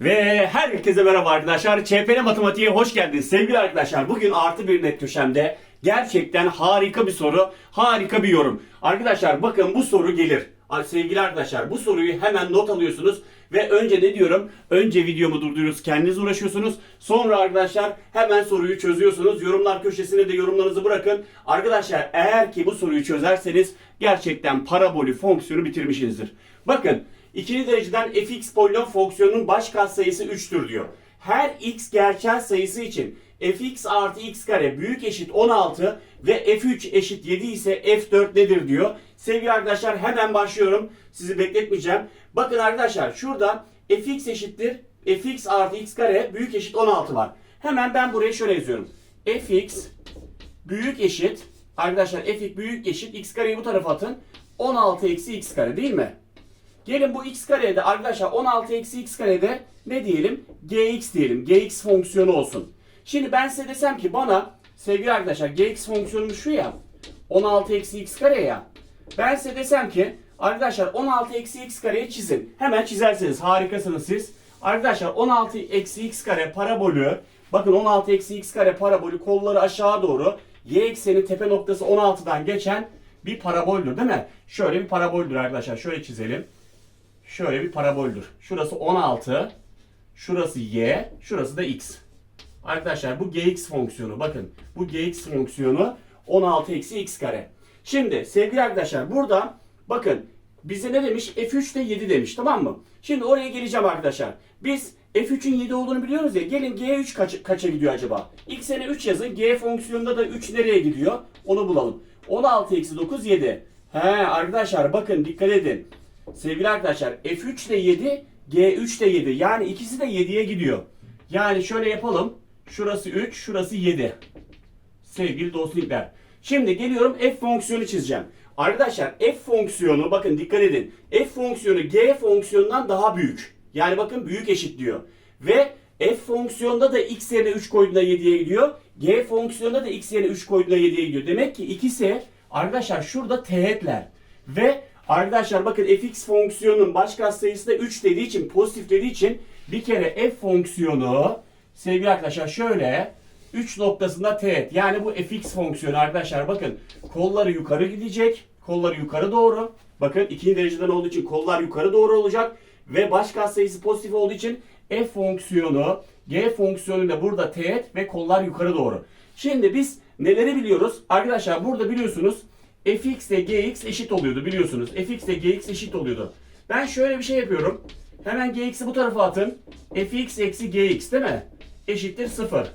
Ve herkese merhaba arkadaşlar. ÇPN Matematiğe hoş geldiniz. Sevgili arkadaşlar bugün artı bir net köşemde gerçekten harika bir soru, harika bir yorum. Arkadaşlar bakın bu soru gelir. Sevgili arkadaşlar bu soruyu hemen not alıyorsunuz ve önce ne diyorum? Önce videomu durduruyorsunuz, kendiniz uğraşıyorsunuz. Sonra arkadaşlar hemen soruyu çözüyorsunuz. Yorumlar köşesine de yorumlarınızı bırakın. Arkadaşlar eğer ki bu soruyu çözerseniz gerçekten parabolü fonksiyonu bitirmişsinizdir. Bakın İkinci dereceden fx polinom fonksiyonunun baş katsayısı 3'tür diyor. Her x gerçel sayısı için fx artı x kare büyük eşit 16 ve f3 eşit 7 ise f4 nedir diyor. Sevgili arkadaşlar hemen başlıyorum. Sizi bekletmeyeceğim. Bakın arkadaşlar şurada fx eşittir fx artı x kare büyük eşit 16 var. Hemen ben buraya şöyle yazıyorum. fx büyük eşit arkadaşlar fx büyük eşit x kareyi bu tarafa atın. 16 eksi x kare değil mi? Gelin bu x karede arkadaşlar 16 eksi x karede ne diyelim? gx diyelim. gx fonksiyonu olsun. Şimdi ben size desem ki bana sevgili arkadaşlar gx fonksiyonu şu ya 16 eksi x kare ya. Ben size desem ki arkadaşlar 16 eksi x kareyi çizin. Hemen çizerseniz harikasınız siz. Arkadaşlar 16 eksi x kare parabolü bakın 16 eksi x kare parabolü kolları aşağı doğru y ekseni tepe noktası 16'dan geçen bir paraboldür değil mi? Şöyle bir paraboldür arkadaşlar. Şöyle çizelim şöyle bir paraboldür. Şurası 16, şurası y, şurası da x. Arkadaşlar bu gx fonksiyonu bakın bu gx fonksiyonu 16 eksi x kare. Şimdi sevgili arkadaşlar burada bakın bize ne demiş? f3 de 7 demiş tamam mı? Şimdi oraya geleceğim arkadaşlar. Biz f3'ün 7 olduğunu biliyoruz ya. Gelin g3 kaç, kaça gidiyor acaba? x'e 3 yazın. g fonksiyonunda da 3 nereye gidiyor? Onu bulalım. 16 eksi 9 7. He arkadaşlar bakın dikkat edin. Sevgili arkadaşlar F3 de 7, G3 de 7. Yani ikisi de 7'ye gidiyor. Yani şöyle yapalım. Şurası 3, şurası 7. Sevgili dostlar. Şimdi geliyorum F fonksiyonu çizeceğim. Arkadaşlar F fonksiyonu bakın dikkat edin. F fonksiyonu G fonksiyonundan daha büyük. Yani bakın büyük eşit diyor. Ve F fonksiyonda da x yerine 3 koyduğunda 7'ye gidiyor. G fonksiyonda da x yerine 3 koyduğunda 7'ye gidiyor. Demek ki ikisi arkadaşlar şurada teğetler. Ve Arkadaşlar bakın fx fonksiyonunun baş katsayısı da 3 dediği için pozitif dediği için bir kere f fonksiyonu sevgili arkadaşlar şöyle 3 noktasında teğet. Yani bu fx fonksiyonu arkadaşlar bakın kolları yukarı gidecek. Kolları yukarı doğru. Bakın ikinci dereceden olduğu için kollar yukarı doğru olacak. Ve baş katsayısı pozitif olduğu için f fonksiyonu g fonksiyonu da burada teğet ve kollar yukarı doğru. Şimdi biz neleri biliyoruz? Arkadaşlar burada biliyorsunuz fx ile gx eşit oluyordu biliyorsunuz. fx ile gx eşit oluyordu. Ben şöyle bir şey yapıyorum. Hemen gx'i bu tarafa atın. fx eksi gx değil mi? Eşittir 0.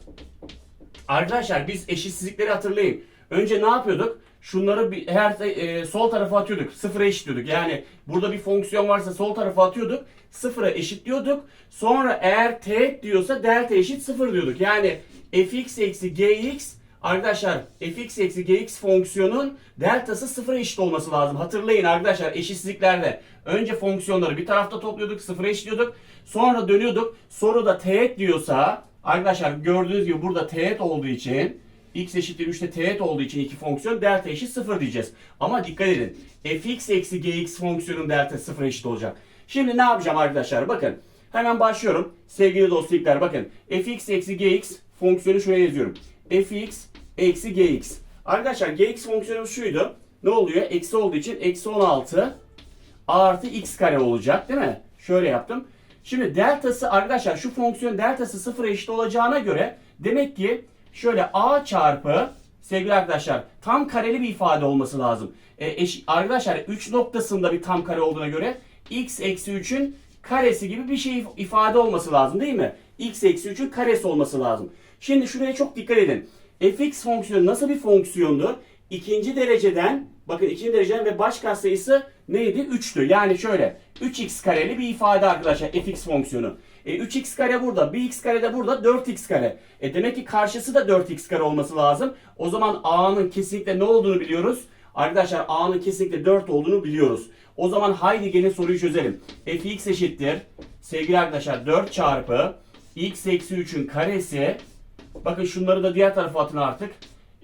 Arkadaşlar biz eşitsizlikleri hatırlayın. Önce ne yapıyorduk? Şunları bir, her e, sol tarafa atıyorduk. Sıfıra eşitliyorduk. Yani burada bir fonksiyon varsa sol tarafa atıyorduk. Sıfıra eşitliyorduk. Sonra eğer teğet diyorsa delta eşit sıfır diyorduk. Yani fx eksi gx Arkadaşlar fx eksi gx fonksiyonun deltası sıfıra eşit olması lazım. Hatırlayın arkadaşlar eşitsizliklerde önce fonksiyonları bir tarafta topluyorduk sıfıra eşitliyorduk. Sonra dönüyorduk. Soruda teğet diyorsa arkadaşlar gördüğünüz gibi burada teğet olduğu için x eşittir 3'te teğet olduğu için iki fonksiyon delta eşit 0 diyeceğiz. Ama dikkat edin. fx eksi gx fonksiyonun delta 0 eşit olacak. Şimdi ne yapacağım arkadaşlar? Bakın. Hemen başlıyorum. Sevgili dostluklar bakın. fx eksi gx fonksiyonu şuraya yazıyorum. Fx eksi gx. Arkadaşlar gx fonksiyonumuz şuydu. Ne oluyor? Eksi olduğu için eksi 16 artı x kare olacak değil mi? Şöyle yaptım. Şimdi deltası arkadaşlar şu fonksiyon deltası sıfıra eşit olacağına göre demek ki şöyle a çarpı sevgili arkadaşlar tam kareli bir ifade olması lazım. E, eş, arkadaşlar 3 noktasında bir tam kare olduğuna göre x eksi 3'ün karesi gibi bir şey ifade olması lazım değil mi? x eksi 3'ün karesi olması lazım. Şimdi şuraya çok dikkat edin fx fonksiyonu nasıl bir fonksiyondu? İkinci dereceden bakın ikinci dereceden ve baş katsayısı neydi? 3'tü. Yani şöyle 3x kareli bir ifade arkadaşlar fx fonksiyonu. E, 3x kare burada, bir x kare de burada 4x kare. E, demek ki karşısı da 4x kare olması lazım. O zaman a'nın kesinlikle ne olduğunu biliyoruz. Arkadaşlar a'nın kesinlikle 4 olduğunu biliyoruz. O zaman haydi gelin soruyu çözelim. fx eşittir. Sevgili arkadaşlar 4 çarpı x eksi 3'ün karesi Bakın şunları da diğer tarafa atın artık.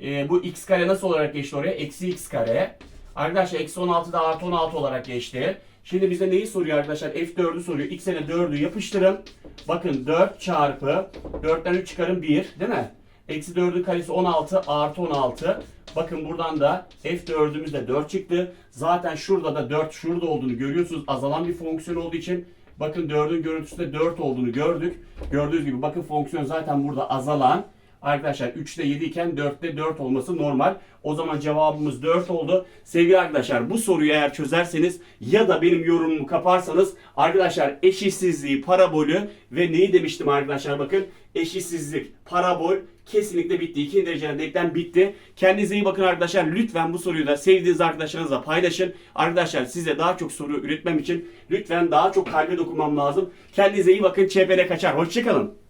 E, bu x kare nasıl olarak geçti oraya? Eksi x kare. Arkadaşlar eksi 16 da artı 16 olarak geçti. Şimdi bize neyi soruyor arkadaşlar? F4'ü soruyor. X'e 4'ü yapıştırın. Bakın 4 çarpı 4'ten 3 çıkarın 1 değil mi? Eksi 4'ün karesi 16 artı 16. Bakın buradan da f4'ümüz de 4 çıktı. Zaten şurada da 4 şurada olduğunu görüyorsunuz. Azalan bir fonksiyon olduğu için bakın 4'ün görüntüsünde 4 olduğunu gördük. Gördüğünüz gibi bakın fonksiyon zaten burada azalan. Arkadaşlar 3'te 7 iken 4'te 4 olması normal. O zaman cevabımız 4 oldu. Sevgili arkadaşlar bu soruyu eğer çözerseniz ya da benim yorumumu kaparsanız arkadaşlar eşitsizliği, parabolü ve neyi demiştim arkadaşlar bakın eşitsizlik, parabol kesinlikle bitti. İkinci dereceden denklem bitti. Kendinize iyi bakın arkadaşlar. Lütfen bu soruyu da sevdiğiniz arkadaşlarınızla paylaşın. Arkadaşlar size daha çok soru üretmem için lütfen daha çok kalbe dokunmam lazım. Kendinize iyi bakın. ÇP'ne kaçar. Hoşçakalın.